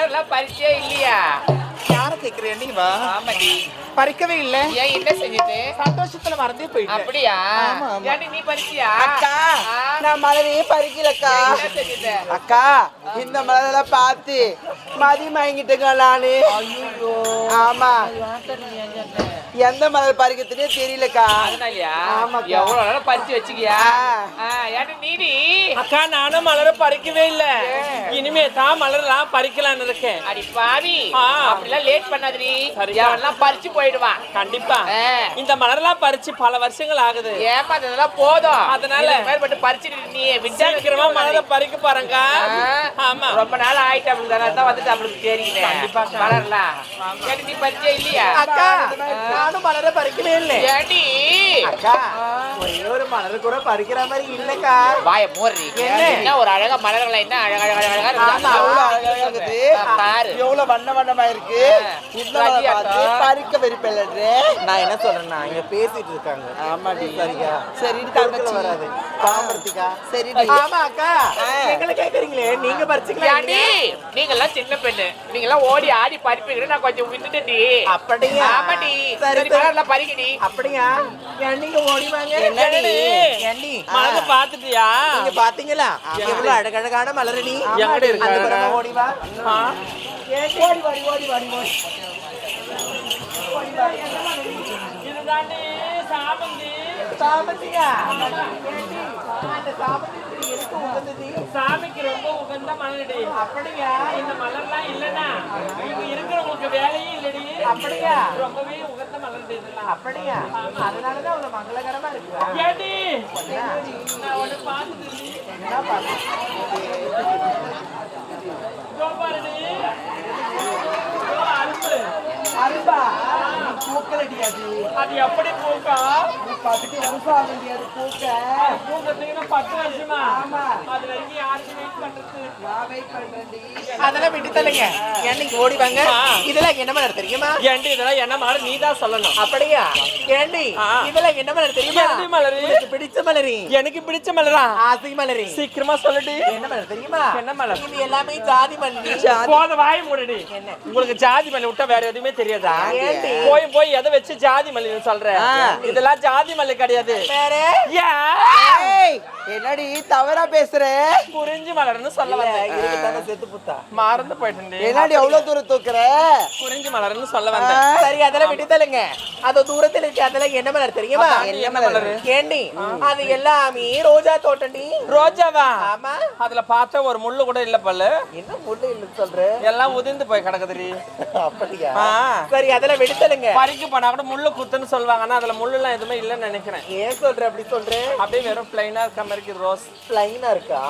மலர்லாம் பறிச்சே இல்லையா? யார கேக்குறேன் நீ வா. ஆமாடி. பறிக்கவே இல்ல. ஏன் என்ன செஞ்சது சந்தோஷத்துல மறந்தே போயிட்டேன். அப்படியா. ஏண்டி நீ பறிச்சியா? அக்கா நான் மலரையே பறிக்கலக்கா. அக்கா இந்த மலரெல்லாம் பார்த்து மதி வாங்கிட்டுங்க நானு. ஆமா. எந்த மலர் பறிக்கிறதுனே தெரியலக்கா. ஆமாக்கா. எவ்வளவு நேரம் பறிச்சு வச்சுக்கியா? நீடி? அக்கா நானும் மலர பறிக்கவே இல்ல. இனிமே தான் மலர்லாம் பறிக்கலாம்னு இருக்கேன் அடி பாவி. அப்படிலாம் லேட் பண்ணாதடி. எவன்லாம் பறிச்சு போயிடுவான் கண்டிப்பா. இந்த மலர்லாம் பறிச்சு பல வருஷங்கள் ஆகுது. ஏமாந்ததெல்லாம் போதும். அதனால? மேற்பட்டு பறிச்சுட்டு நீ சீக்கிரமா மலர பறிக்க பாருங்க ஆமா. ரொம்ப நாள் ஆயிட்டு அவளுக்கு தானே தான் வந்துட்டு அவளுக்கு தெரியுது கண்டிப்பா. ஏண்டி நீ பறிச்சே இல்லையா? அக்கா நானும் மலர பறிக்கவே இல்ல. ஏண்டி? அக்கா. ஒரே ஒரு மலர் கூட பறிக்கிற மாதிரி இல்லக்கா. வாய மூடுறி என்ன? ஒரு அழகா மலர்களை என்ன அழகா அழகா அழகா ஆமா. அவ்வளவு அழகா இருக்குது. பாரு. எவ்வளவு வண்ண வண்ணமா இருக்கு. பறிக்க விருப்பம் நான் என்ன சொல்றேன்னா இங்க பேசிட்டு இருக்காங்க. ஆமாடி. சரிக்கா சரி. தங்கச்சி. வராது பாம்பர்த்திக்கா? சரி ஆமா அக்கா எங்களை கேக்குறீங்களே நீங்க பறிச்சுக்கலாம் ஏண்டி நீங்க எல்லாம் சின்ன பெண்ணு. நீங்க எல்லாம் ஓடி ஆடி பறிப்பீங்க நான் கொஞ்சம் விட்டுட்டேன்டி அப்படியா? ஆமாடி சரி, பறிக்கடி அப்படியா? நீங்க ஓடி வாங்க? என்னடி? ஏண்டி? மலர பாத்துட்டியா? நீங்க பாத்தீங்களா? எவ்வளவு அழகழகான மலரணி எங்கடி இருக்கு? அந்த அழகா? பக்கம் ஓடி வா. ஆ, ஓடி வாடி ஓடி வாடி ஓடி. இதுதாண்டி சாமந்தி. சாமிக்கு ரொம்ப உகந்த மலரடி அப்படியா? இந்த மலர்லாம் இல்லனா இங்க இருக்கிறவங்களுக்கு வேலையே இல்லடி. அப்படியா? ரொம்பவே உகந்த மலர்டி இதெல்லாம். அப்படியா? அதனாலதான் அவ்வளவு மங்களகரமா இருக்கு. ஏடி நான் ஒண்ணு பாத்துட்டு என்ன பாரு இதோ பாருடி. இதோ அரும்பு? அரும்பா பூக்களடி அது அது எப்படி பூக்கா? பார்த்துட்டு வருஷம் ஆக முடியாது பூக்க. பூக்கிறதுக்கு பத்து வருஷமா? ஆமா. அது வரைக்கும் யாருக்கு வெயிட் பண்றது? வெயிட் பண்றேன்டி அதெல்லாம் விட்டு தள்ளுங்க என்னைக்கு ஓடி வாங்க? ஆ. இதெல்லாம் என்ன தெரியுமா? ஏண்டி இதெல்லாம் என்ன மலர் நீ தான் சொல்லணும். அப்படியா? ஏண்டி. இதெல்லாம் என்ன மலர் தெரியுமா? மலரு? உனக்கு பிடிச்ச மலரி. எனக்கு பிடிச்ச மலரா? ஆசை மலரி. சீக்கிரமா சொல்லுடி. என்ன மலர் தெரியுமா? என்ன மலர்? இது எல்லாமே ஜாதி மல்லி. போத வாய் மூடடி? உங்களுக்கு ஜாதி மல்லி விட்டா வேற எதுவுமே தெரியாதா? போய் போய் எதை வச்சு ஜாதி மல்லின்னு சொல்ற. இதெல்லாம் ஜாதி மல்லி கிடையாது. என்னடி தவறா பேசுற? குறிஞ்சி மலர்னு சொல்ல வந்தேன் செத்து புத்தா. மறந்து போயிட்டேன் என்னடி எவ்வளவு தூரம் தூக்குற? குறிஞ்சி மலர்னு சொல்ல வந்தேன் சரி அதெல்லாம் விட்டு தள்ளுங்க. அது தூரத்துல இருக்கு அதெல்லாம் என்ன மலர் தெரியுமா? என்ன மலரு? ஏண்டி அது எல்லாமே ரோஜா தோட்டண்டி. ரோஜாவா? ஆமா. அதுல பார்த்தா ஒரு முள்ளு கூட இல்ல பல்லு என்ன முள்ளு இல்லைன்னு சொல்ற? எல்லாம் உதிர்ந்து போய் கிடக்குதுடி. அப்படியா. சரி அதெல்லாம் விடுத்தலுங்க பறிக்க போனா கூட முள்ளு குத்துன்னு சொல்லுவாங்க ஆனா அதுல முள்ளு எல்லாம் எதுவுமே இல்லைன்னு நினைக்கிறேன். ஏன் சொல்ற? அப்படி சொல்ற அப்படியே வெறும் பிளைனா இருக்க மாதிரி இருக்கு ரோஸ் லைனா இருக்கா?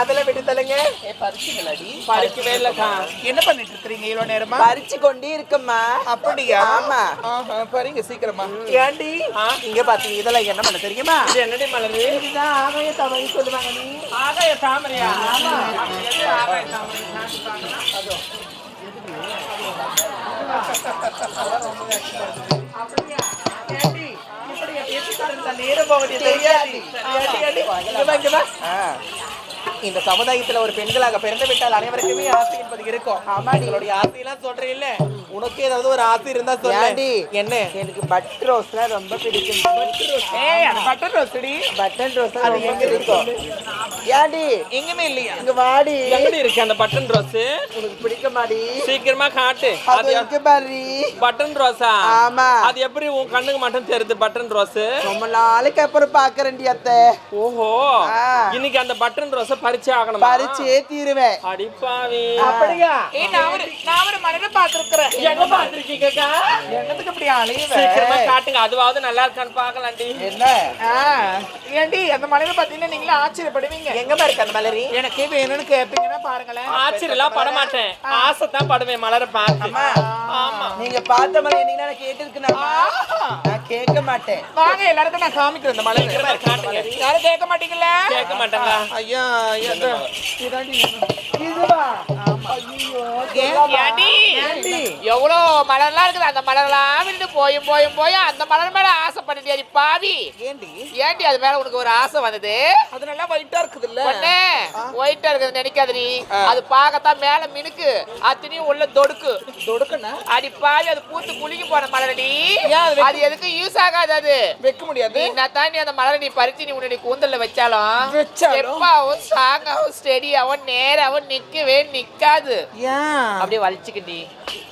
அதெல்லாம் விடுத்தலுங்க பறிச்சுங்களடி பறிக்கவே இல்லக்கா என்ன பண்ணிட்டு இருக்கீங்க இவ்வளவு நேரமா? பறிச்சு கொண்டே இருக்கம்மா. அப்படியா? ஆமா. ஆஹா, பாருங்க சீக்கிரமா. ஏண்டி? இங்க பாத்தீங்க இதெல்லாம் என்ன பண்ண தெரியுமா? இது என்னடி மலரு? இதுதான் ஆகாய தவறி சொல்லுவாங்க நீ. ஆகாய தாமரையா? அது எது ஆகாய தாமரை இந்த சமுதாயத்துல ஒரு பெண்களாக பிறந்து விட்டால் அனைவருக்குமே ஆசை என்பது இருக்கும். ஆமா நீங்களுடைய ஆசையெல்லாம் சொல்றேன் இல்ல உனக்கு ஏதாவது ஒரு ஆசை இருந்தா? சொல்லு. என்ன? எனக்கு பட் ரோஸ்னா ரொம்ப பிடிக்கும். ஏய் அது பட்டன் ரோஸ்டி பட்டன் ரோஸ் அது எங்க இருக்கும் ஏண்டி? எங்குமே இல்லையா? இங்க வாடி. எங்கடி இருக்கு அந்த பட்டன் ரோஸ் உனக்கு பிடிக்குமாடி? சீக்கிரமா காட்டு. அது இருக்கு பாரு. பட்டன் ரோஸா ஆமா. அது எப்படி உன் கண்ணுக்கு மட்டும் தெரியுது பட்டன் ரோஸ் ரொம்ப நாளைக்கு அப்புறம் பாக்குறேன்டி அத்தை. ஓஹோ. ஆ. இன்னைக்கு அந்த பட்டன் ரோஸ பறிச்சே ஆகணுமா? பறிச்சே தீருவேன். அடிப்பாவி. அப்படியா? ஏய் நான் ஒரு நான் ஒரு மலரை பார்த்திருக்கிறேன். எங்க பாத்திருக்கீங்கக்கா என்னத்துக்கு இப்படி அலையுவ சீக்கிரமா காட்டுங்க. அதுவாவது நல்லா இருக்கான்னு பாக்கலாண்டி என்ன? ஆ, ஏண்டி அந்த மலையில பாத்தீங்கன்னா நீங்களும் ஆச்சரியப்படுவீங்க. எங்கம்மா இருக்கு அந்த மலரி? எனக்கே வேணும்னு கேப்பீங்கன்னா பாருங்களேன். ஆச்சரியெல்லாம் பட மாட்டேன். ஆசை தான் படுவேன் மலரை பார்த்து. அம்மா ஆமா. நீங்க பார்த்த மாதிரி என்னைக்கு நான் கேட்டிருக்கேன் நான் கேட்க மாட்டேன். வாங்க எல்லாருக்கும் நான் காமிக்கிறேன் இந்த காட்டுங்க. யாரும் கேட்க மாட்டீங்களா கேட்க மாட்டாங்களா? ஐயா இதாண்டி எவ்வளோ மலர்லாம் இருக்குது? அந்த மலர்லாம் விட்டு போயும் போயும் போய் அந்த மலர் மேல ஆசைப்பட்டுட்டியா நீ பாவி. ஏண்டி? ஏண்டி அது மேல உனக்கு ஒரு ஆசை வந்தது? அது நல்லா ஒயிட்டா இருக்குது இல்ல ஒயிட்டா இருக்குது நினைக்காத நீ. அது பார்க்கத்தான் மேல மினுக்கு அத்தனையும் உள்ள தொடுக்கு. தொடுக்கண்ணா? அடி பாவி அது பூத்து குலுங்கி போன மலரடி அது எதுக்கு யூஸ் ஆகாது அது? வைக்க முடியாது. நீ என்னத்தான் நீ அந்த மலரை நீ பறிச்சு நீ உன்னுடைய கூந்தல்ல வச்சாலும்? எப்பாவும் ஸ்ட்ராங்காவும் ஸ்டெடியாவும் நேராவும் நிக்கவே நிக்காது. ஏன்? அப்படியே வலிச்சுக்கிட்டி.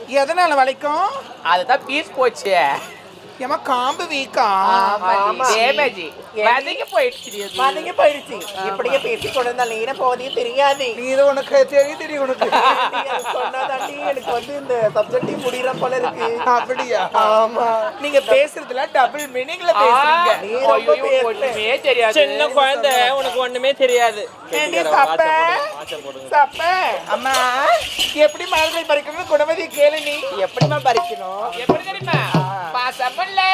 எதனால வலிக்கும்? அதுதான் பீஸ் போச்சு. ஏமா காம்பு வீக்கா டேமேஜ் வதங்கி போயிடுச்சு அது. மதங்க போயிடுச்சு இப்படியே பேசி கொண்டு வந்தா நீன போதே தெரியாது நீ இது உனக்கு தெரியும் தெரியும் உனக்கு சொன்னாதாண்டி எனக்கு வந்து இந்த சப்ஜெக்டையும் முடிகிற போல இருக்கு அப்படியா ஆமா நீங்க பேசுறதுல டபுள் மீனிங்ல பேசுறீங்க நீ ரொம்ப. ஒண்ணுமே தெரியாது சின்ன குழந்தை உனக்கு ஒண்ணுமே தெரியாது சப்ப சப்ப அம்மா எப்படி மலர்களை பறிக்கணும் குணவதி கேளு நீ எப்படிம்மா பறிக்கணும் எப்படி தெரியுமா பாசமுல்லே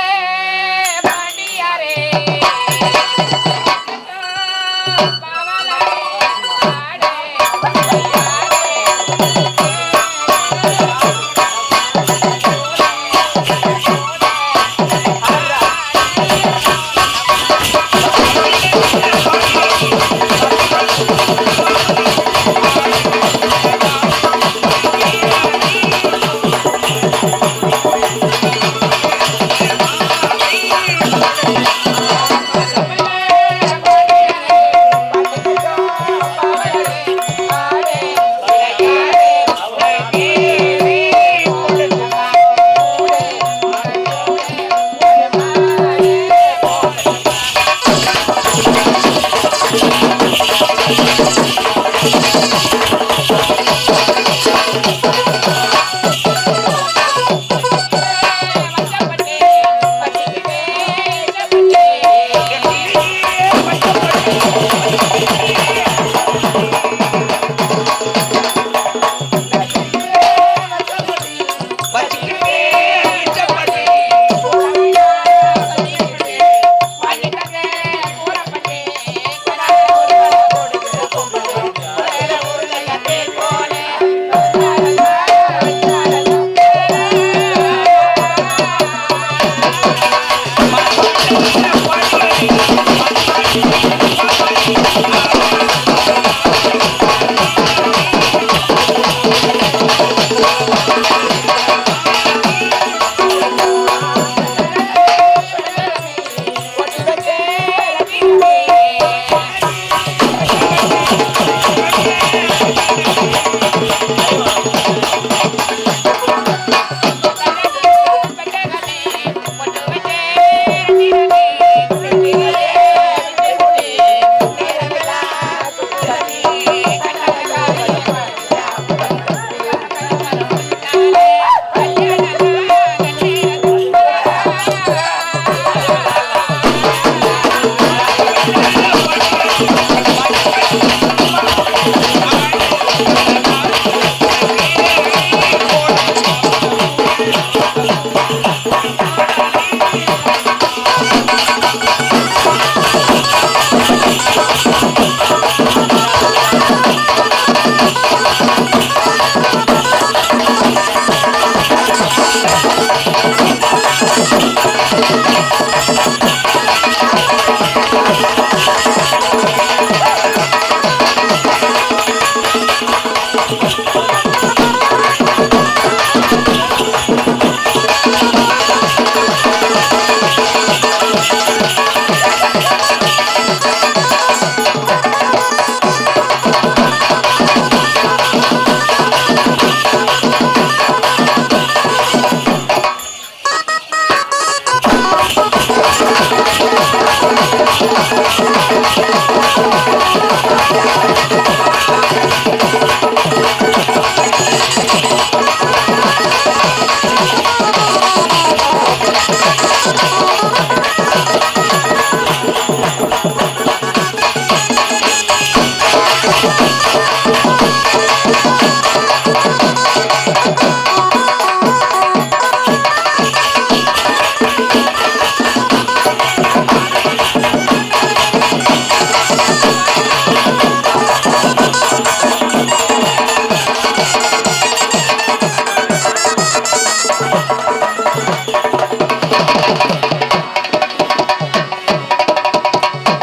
மணியரே